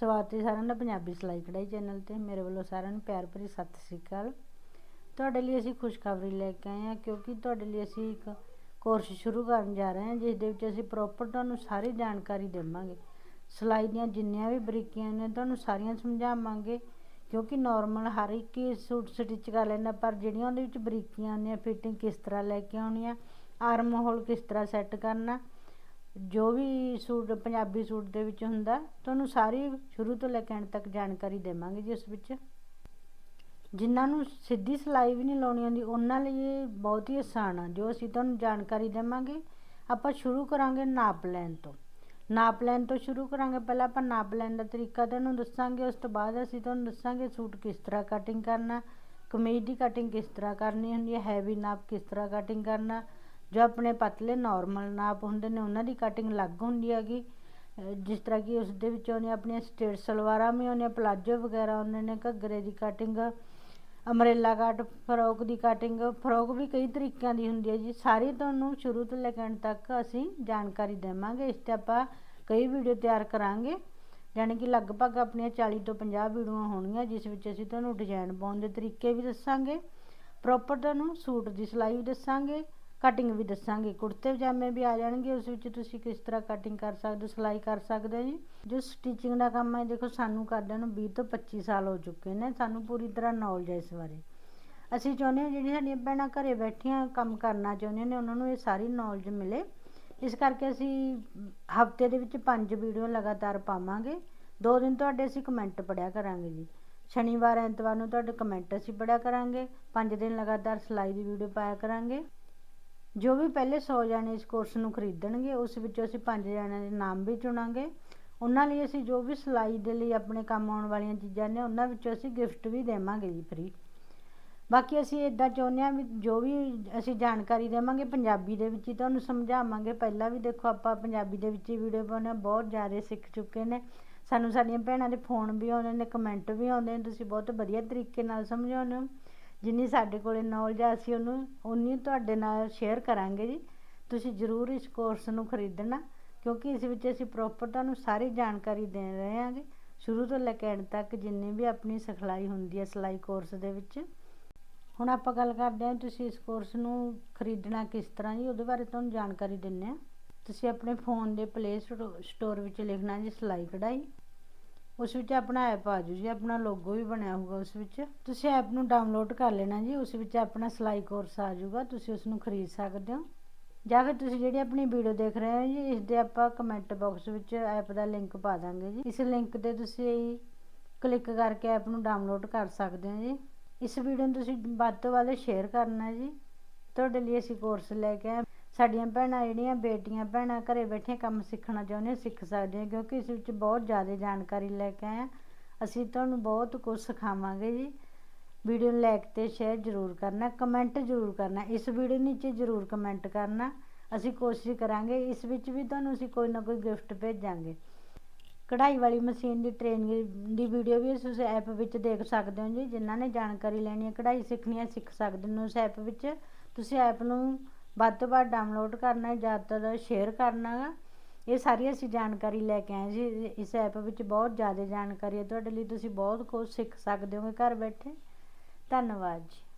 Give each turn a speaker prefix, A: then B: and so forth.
A: ਸਵਾਗਤ ਹੈ ਸਾਰਿਆਂ ਦਾ ਪੰਜਾਬੀ ਸਿਲਾਈ ਕਢਾਈ ਚੈਨਲ ਤੇ ਮੇਰੇ ਵੱਲੋਂ ਸਾਰਿਆਂ ਨੂੰ ਪਿਆਰ ਭਰੀ ਸਤਿ ਸ੍ਰੀ ਅਕਾਲ। ਤੁਹਾਡੇ ਲਈ ਅਸੀਂ ਖੁਸ਼ਖਬਰੀ ਲੈ ਕੇ ਆਏ ਹਾਂ ਕਿਉਂਕਿ ਤੁਹਾਡੇ ਲਈ ਅਸੀਂ ਇੱਕ ਕੋਰਸ ਸ਼ੁਰੂ ਕਰਨ ਜਾ ਰਹੇ ਹਾਂ, ਜਿਸ ਦੇ ਵਿੱਚ ਅਸੀਂ ਪ੍ਰੋਪਰ ਤੁਹਾਨੂੰ ਸਾਰੀ ਜਾਣਕਾਰੀ ਦੇਵਾਂਗੇ। ਸਿਲਾਈ ਦੀਆਂ ਜਿੰਨੀਆਂ ਵੀ ਬਰੀਕੀਆਂ ਨੇ, ਤੁਹਾਨੂੰ ਸਾਰੀਆਂ ਸਮਝਾਵਾਂਗੇ ਕਿਉਂਕਿ ਨਾਰਮਲ ਹਰ ਇੱਕ ਹੀ ਸੂਟ ਸਟਿਚ ਕਰ ਲੈਂਦਾ, ਪਰ ਜਿਹੜੀਆਂ ਉਹਦੇ ਵਿੱਚ ਬਰੀਕੀਆਂ ਆਉਂਦੀਆਂ ਫਿਟਿੰਗ ਕਿਸ ਤਰ੍ਹਾਂ ਲੈ ਕੇ ਆਉਣੀ ਆ ਆਰਮ ਹੋਲ ਕਿਸ ਤਰ੍ਹਾਂ ਸੈੱਟ ਕਰਨਾ ਜੋ ਵੀ ਸੂਟ ਪੰਜਾਬੀ ਸੂਟ ਦੇ ਵਿੱਚ ਹੁੰਦਾ, ਤੁਹਾਨੂੰ ਸਾਰੀ ਸ਼ੁਰੂ ਤੋਂ ਲੈ ਕੇ ਅੰਤ ਤੱਕ ਜਾਣਕਾਰੀ ਦੇਵਾਂਗੇ ਜੀ ਉਸ ਵਿੱਚ। ਜਿਨ੍ਹਾਂ ਨੂੰ ਸਿੱਧੀ ਸਿਲਾਈ ਵੀ ਨਹੀਂ ਲਾਉਣੀ ਆਉਂਦੀ, ਉਹਨਾਂ ਲਈ ਇਹ ਬਹੁਤ ਹੀ ਆਸਾਨ ਆ। ਜੋ ਅਸੀਂ ਤੁਹਾਨੂੰ ਜਾਣਕਾਰੀ ਦੇਵਾਂਗੇ, ਆਪਾਂ ਸ਼ੁਰੂ ਕਰਾਂਗੇ ਨਾਪ ਲੈਣ ਤੋਂ। ਨਾਪ ਲੈਣ ਤੋਂ ਸ਼ੁਰੂ ਕਰਾਂਗੇ, ਪਹਿਲਾਂ ਆਪਾਂ ਨਾਪ ਲੈਣ ਦਾ ਤਰੀਕਾ ਤੁਹਾਨੂੰ ਦੱਸਾਂਗੇ, ਉਸ ਤੋਂ ਬਾਅਦ ਅਸੀਂ ਤੁਹਾਨੂੰ ਦੱਸਾਂਗੇ ਸੂਟ ਕਿਸ ਤਰ੍ਹਾਂ ਕਟਿੰਗ ਕਰਨਾ, ਕਮੀਜ਼ ਦੀ ਕਟਿੰਗ ਕਿਸ ਤਰ੍ਹਾਂ ਕਰਨੀ ਹੁੰਦੀ ਹੈ ਹੈਵੀ ਨਾਪ ਕਿਸ ਤਰ੍ਹਾਂ ਕਟਿੰਗ ਕਰਨਾ ਜੋ ਆਪਣੇ ਪਤਲੇ ਨੋਰਮਲ ਨਾਪ ਹੁੰਦੇ ਨੇ, ਉਹਨਾਂ ਦੀ ਕਟਿੰਗ ਅਲੱਗ ਹੁੰਦੀ ਹੈਗੀ। ਜਿਸ ਤਰ੍ਹਾਂ ਕਿ ਉਸ ਦੇ ਵਿੱਚ ਆਉਂਦੀਆਂ ਆਪਣੀਆਂ ਸਟੇਟ ਸਲਵਾਰਾਂ ਵੀ ਆਉਂਦੀਆਂ ਪਲਾਜੋ ਵਗੈਰਾ ਆਉਂਦੇ ਨੇ ਘੱਗਰੇ ਦੀ ਕਟਿੰਗ ਅਮਰੇਲਾ ਕੱਟ ਫਰੋਕ ਦੀ ਕਟਿੰਗ ਫਰੋਕ ਵੀ ਕਈ ਤਰੀਕਿਆਂ ਦੀ ਹੁੰਦੀ ਹੈ ਜੀ। ਸਾਰੀ ਤੁਹਾਨੂੰ ਸ਼ੁਰੂ ਤੋਂ ਲੈ ਕੇ ਅੰਤ ਤੱਕ ਅਸੀਂ ਜਾਣਕਾਰੀ ਦੇਵਾਂਗੇ। ਇਸ ਤੇ ਆਪਾਂ ਕਈ ਵੀਡੀਓ ਤਿਆਰ ਕਰਾਂਗੇ। ਯਾਨੀ ਕਿ ਲਗਭਗ ਆਪਣੀਆਂ 40 ਤੋਂ 50 ਵੀਡੀਓਆਂ ਹੋਣਗੀਆਂ, ਜਿਸ ਵਿੱਚ ਅਸੀਂ ਤੁਹਾਨੂੰ ਡਿਜ਼ਾਈਨ ਪਾਉਣ ਦੇ ਤਰੀਕੇ ਵੀ ਦੱਸਾਂਗੇ। ਪ੍ਰੋਪਰ ਤੁਹਾਨੂੰ ਸੂਟ ਦੀ ਸਿਲਾਈ ਵੀ ਦੱਸਾਂਗੇ। ਕਟਿੰਗ ਵੀ ਦੱਸਾਂਗੇ। ਕੁੜਤੇ ਪਜਾਮੇ ਵੀ ਆ ਜਾਣਗੇ, ਉਸ ਵਿੱਚ ਤੁਸੀਂ ਕਿਸ ਤਰ੍ਹਾਂ ਕਟਿੰਗ ਕਰ ਸਕਦੇ ਹੋ, ਸਿਲਾਈ ਕਰ ਸਕਦੇ ਹੋ ਜੀ। ਜੋ ਸਟਿਚਿੰਗ ਦਾ ਕੰਮ ਹੈ, ਦੇਖੋ ਸਾਨੂੰ ਕਰਦਿਆਂ ਨੂੰ 20 ਤੋਂ 25 ਸਾਲ ਹੋ ਚੁੱਕੇ ਨੇ, ਸਾਨੂੰ ਪੂਰੀ ਤਰ੍ਹਾਂ ਨੌਲੇਜ ਹੈ ਇਸ ਬਾਰੇ। ਅਸੀਂ ਚਾਹੁੰਦੇ ਹਾਂ ਜਿਹੜੀਆਂ ਸਾਡੀਆਂ ਭੈਣਾਂ ਘਰੇ ਬੈਠੀਆਂ ਕੰਮ ਕਰਨਾ ਚਾਹੁੰਦੀਆਂ ਨੇ, ਉਹਨਾਂ ਨੂੰ ਇਹ ਸਾਰੀ ਨੌਲੇਜ ਮਿਲੇ। ਇਸ ਕਰਕੇ ਅਸੀਂ ਹਫ਼ਤੇ ਦੇ ਵਿੱਚ ਪੰਜ ਵੀਡੀਓ ਲਗਾਤਾਰ ਪਾਵਾਂਗੇ। ਦੋ ਦਿਨ ਤੁਹਾਡੇ ਅਸੀਂ ਕਮੈਂਟ ਪੜਿਆ ਕਰਾਂਗੇ ਜੀ। ਸ਼ਨੀਵਾਰ, ਐਤਵਾਰ ਨੂੰ ਤੁਹਾਡੇ ਕਮੈਂਟ ਅਸੀਂ ਪੜਿਆ ਕਰਾਂਗੇ। ਪੰਜ ਦਿਨ ਲਗਾਤਾਰ ਸਿਲਾਈ ਦੀ ਵੀਡੀਓ ਪਾਇਆ ਕਰਾਂਗੇ। ਜੋ ਵੀ ਪਹਿਲੇ 100 ਜਾਣੇ ਇਸ ਕੋਰਸ ਨੂੰ ਖਰੀਦਣਗੇ, ਉਸ ਵਿੱਚੋਂ ਅਸੀਂ ਪੰਜ ਜਣਿਆਂ ਦੇ ਨਾਮ ਵੀ ਚੁਣਾਂਗੇ। ਉਹਨਾਂ ਲਈ ਅਸੀਂ ਜੋ ਵੀ ਸਿਲਾਈ ਦੇ ਲਈ ਆਪਣੇ ਕੰਮ ਆਉਣ ਵਾਲੀਆਂ ਚੀਜ਼ਾਂ ਨੇ, ਉਹਨਾਂ ਵਿੱਚੋਂ ਅਸੀਂ ਗਿਫਟ ਵੀ ਦੇਵਾਂਗੇ ਜੀ ਫ੍ਰੀ ਬਾਕੀ ਅਸੀਂ ਇਦਾਂ ਚਾਹੁੰਦੇ ਹਾਂ ਵੀ ਜੋ ਵੀ ਅਸੀਂ ਜਾਣਕਾਰੀ ਦੇਵਾਂਗੇ ਪੰਜਾਬੀ ਦੇ ਵਿੱਚ ਹੀ ਤੁਹਾਨੂੰ ਸਮਝਾਵਾਂਗੇ। ਪਹਿਲਾਂ ਵੀ ਦੇਖੋ ਆਪਾਂ ਪੰਜਾਬੀ ਦੇ ਵਿੱਚ ਹੀ ਵੀਡੀਓ ਪਾਉਂਦੇ ਬਹੁਤ ਜ਼ਿਆਦਾ ਸਿੱਖ ਚੁੱਕੇ ਨੇ। ਸਾਨੂੰ ਸਾਡੀਆਂ ਭੈਣਾਂ ਦੇ ਫੋਨ ਵੀ ਆਉਂਦੇ ਨੇ ਕਮੈਂਟ ਵੀ ਆਉਂਦੇ ਨੇ, ਤੁਸੀਂ ਬਹੁਤ ਵਧੀਆ ਤਰੀਕੇ ਨਾਲ ਸਮਝਾਉਂਦੇ ਹੋ। ਜਿੰਨੀ ਸਾਡੇ ਕੋਲ ਨੌਲੇਜ ਆ, ਅਸੀਂ ਉਹਨੂੰ ਉਨੀ ਤੁਹਾਡੇ ਨਾਲ ਸ਼ੇਅਰ ਕਰਾਂਗੇ ਜੀ। ਤੁਸੀਂ ਜ਼ਰੂਰ ਇਸ ਕੋਰਸ ਨੂੰ ਖਰੀਦਣਾ, ਕਿਉਂਕਿ ਇਸ ਵਿੱਚ ਅਸੀਂ ਪ੍ਰੋਪਰ ਤੁਹਾਨੂੰ ਸਾਰੀ ਜਾਣਕਾਰੀ ਦੇ ਰਹੇ ਹਾਂਗੇ ਸ਼ੁਰੂ ਤੋਂ ਲੈ ਕੇ ਐਂਡ ਤੱਕ ਜਿੰਨੀ ਵੀ ਆਪਣੀ ਸਿਖਲਾਈ ਹੁੰਦੀ ਹੈ ਸਿਲਾਈ ਕੋਰਸ ਦੇ ਵਿੱਚ। ਹੁਣ ਆਪਾਂ ਗੱਲ ਕਰਦੇ ਹਾਂ ਤੁਸੀਂ ਇਸ ਕੋਰਸ ਨੂੰ ਖਰੀਦਣਾ ਕਿਸ ਤਰ੍ਹਾਂ ਜੀ, ਉਹਦੇ ਬਾਰੇ ਤੁਹਾਨੂੰ ਜਾਣਕਾਰੀ ਦਿੰਨੇ ਆ ਤੁਸੀਂ ਆਪਣੇ ਫੋਨ ਦੇ ਪਲੇ ਸਟੋਰ ਵਿੱਚ ਲਿਖਣਾ ਜੀ ਸਿਲਾਈ ਕਢਾਈ। ਉਸ ਵਿੱਚ ਆਪਣਾ ਐਪ ਆ ਜੂ ਜੀ, ਆਪਣਾ ਲੋਗੋ ਵੀ ਬਣਿਆ ਹੋਊਗਾ ਉਸ ਵਿੱਚ। ਤੁਸੀਂ ਐਪ ਨੂੰ ਡਾਊਨਲੋਡ ਕਰ ਲੈਣਾ ਜੀ, ਉਸ ਵਿੱਚ ਆਪਣਾ ਸਿਲਾਈ ਕੋਰਸ ਆ ਜੂਗਾ ਤੁਸੀਂ ਉਸ ਨੂੰ ਖਰੀਦ ਸਕਦੇ ਹੋ। ਜਾਂ ਫਿਰ ਤੁਸੀਂ ਜਿਹੜੀ ਆਪਣੀ ਵੀਡੀਓ ਦੇਖ ਰਹੇ ਹੋ ਜੀ ਇਸ ਦੇ ਆਪਾਂ ਕਮੈਂਟ ਬਾਕਸ ਵਿੱਚ ਐਪ ਦਾ ਲਿੰਕ ਪਾ ਦਾਂਗੇ ਜੀ। ਇਸ ਲਿੰਕ ਤੇ ਤੁਸੀਂ ਕਲਿੱਕ ਕਰਕੇ ਐਪ ਨੂੰ ਡਾਊਨਲੋਡ ਕਰ ਸਕਦੇ ਹੋ ਜੀ। ਇਸ ਵੀਡੀਓ ਨੂੰ ਤੁਸੀਂ ਵੱਧ ਤੋਂ ਵੱਧ ਸ਼ੇਅਰ ਕਰਨਾ ਜੀ। ਤੁਹਾਡੇ ਲਈ ਅਸੀਂ ਕੋਰਸ ਲੈ ਕੇ ਆਏ ਸਾਡੀਆਂ ਭੈਣਾਂ ਜਿਹੜੀਆਂ ਬੇਟੀਆਂ ਭੈਣਾਂ ਘਰੇ ਬੈਠੇ ਕੰਮ ਸਿੱਖਣਾ ਚਾਹੁੰਦੀਆਂ, ਸਿੱਖ ਸਕਦੇ ਕਿਉਂਕਿ ਇਸ ਵਿੱਚ ਬਹੁਤ ਜ਼ਿਆਦਾ ਜਾਣਕਾਰੀ ਲੈ ਕੇ ਆਏ ਅਸੀਂ ਤੁਹਾਨੂੰ ਬਹੁਤ ਕੁਝ ਸਿਖਾਵਾਂਗੇ ਜੀ। ਵੀਡੀਓ ਨੂੰ ਲਾਈਕ ਤੇ ਸ਼ੇਅਰ ਜ਼ਰੂਰ ਕਰਨਾ ਕਮੈਂਟ ਜ਼ਰੂਰ ਕਰਨਾ, ਇਸ ਵੀਡੀਓ ਨੀਚੇ ਜ਼ਰੂਰ ਕਮੈਂਟ ਕਰਨਾ। ਅਸੀਂ ਕੋਸ਼ਿਸ਼ ਕਰਾਂਗੇ, ਇਸ ਵਿੱਚ ਵੀ ਤੁਹਾਨੂੰ ਅਸੀਂ ਕੋਈ ਨਾ ਕੋਈ ਗਿਫਟ ਭੇਜਾਂਗੇ। ਕਢਾਈ ਵਾਲੀ ਮਸ਼ੀਨ ਦੀ ਟ੍ਰੇਨਿੰਗ ਦੀ ਵੀਡੀਓ ਵੀ ਤੁਸੀਂ ਐਪ ਵਿੱਚ ਦੇਖ ਸਕਦੇ ਹੋ ਜੀ। ਜਿਨ੍ਹਾਂ ਨੇ ਜਾਣਕਾਰੀ ਲੈਣੀ ਹੈ, ਕਢਾਈ ਸਿੱਖਣੀ ਹੈ, ਸਿੱਖ ਸਕਦੇ ਹੋ ਉਸ ਐਪ ਵਿੱਚ। ਤੁਸੀਂ ਐਪ ਨੂੰ ਵੱਧ ਤੋਂ ਵੱਧ ਡਾਊਨਲੋਡ ਕਰਨਾ ਜ਼ਿਆਦਾਤਰ ਸ਼ੇਅਰ ਕਰਨਾ ਗਾ। ਇਹ ਸਾਰੀ ਅਸੀਂ ਜਾਣਕਾਰੀ ਲੈ ਕੇ ਆਏ ਜੀ। ਇਸ ਐਪ ਵਿੱਚ ਬਹੁਤ ਜ਼ਿਆਦਾ ਜਾਣਕਾਰੀ ਹੈ। ਤੁਹਾਡੇ ਲਈ ਤੁਸੀਂ ਬਹੁਤ ਕੁਝ ਸਿੱਖ ਸਕਦੇ ਹੋਗੇ ਘਰ ਬੈਠੇ। ਧੰਨਵਾਦ ਜੀ।